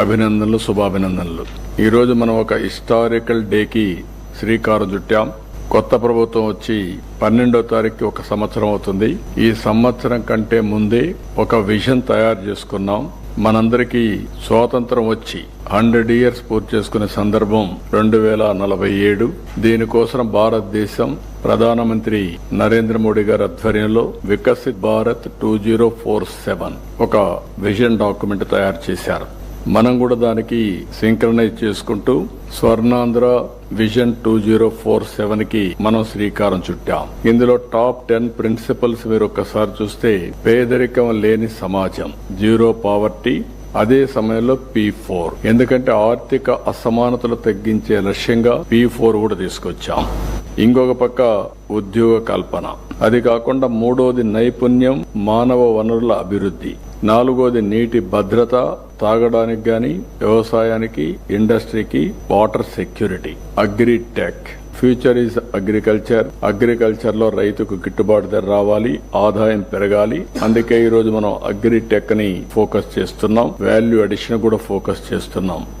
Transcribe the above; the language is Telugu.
అభినందనలు శుభాభినందనలు. ఈరోజు మనం ఒక హిస్టారికల్ డేకి శ్రీకారం చుట్టాం. కొత్త ప్రభుత్వం వచ్చి పన్నెండో తారీఖు ఒక సంవత్సరం అవుతుంది. ఈ సంవత్సరం కంటే ముందే ఒక విజన్ తయారు చేసుకున్నాం. మనందరికీ స్వాతంత్రం వచ్చి హండ్రెడ్ ఇయర్స్ పూర్తి చేసుకునే సందర్భం రెండు వేల నలభై ఏడు. దీనికోసం భారతదేశం ప్రధానమంత్రి నరేంద్ర మోడీ గారి ఆధ్వర్యంలో Viksit Bharat two zero four seven ఒక విజన్ డాక్యుమెంట్ తయారు చేశారు. మనం కూడా దానికి సింక్రనైజ్ చేసుకుంటూ Swarnandhra vision two zero four సెవెన్కి మనం శ్రీకారం చుట్టాం. ఇందులో టాప్ టెన్ ప్రిన్సిపల్స్ మీరు ఒక్కసారి చూస్తే పేదరికం లేని సమాజం. జీరో పావర్టీ అదే సమయంలో పి ఫోర్. ఎందుకంటే ఆర్థిక అసమానతలు తగ్గించే లక్ష్యంగా పి ఫోర్ కూడా తీసుకొచ్చాం. ఇంకొక పక్క ఉద్యోగ కల్పన. అది కాకుండా మూడోది నైపుణ్యం మానవ వనరుల అభివృద్ధి. నాలుగోది నీటి భద్రత తాగడానికి కానీ వ్యవసాయానికి ఇండస్ట్రీకి water security agritech future is agriculture. అగ్రికల్చర్లో రైతుకు గిట్టుబాటు ధర రావాలి ఆదాయం పెరగాలి. అందుకే ఈ రోజు మనం అగ్రిటెక్ని ఫోకస్ చేస్తున్నాం. వాల్యూ అడిషన్ కూడా ఫోకస్ చేస్తున్నాం.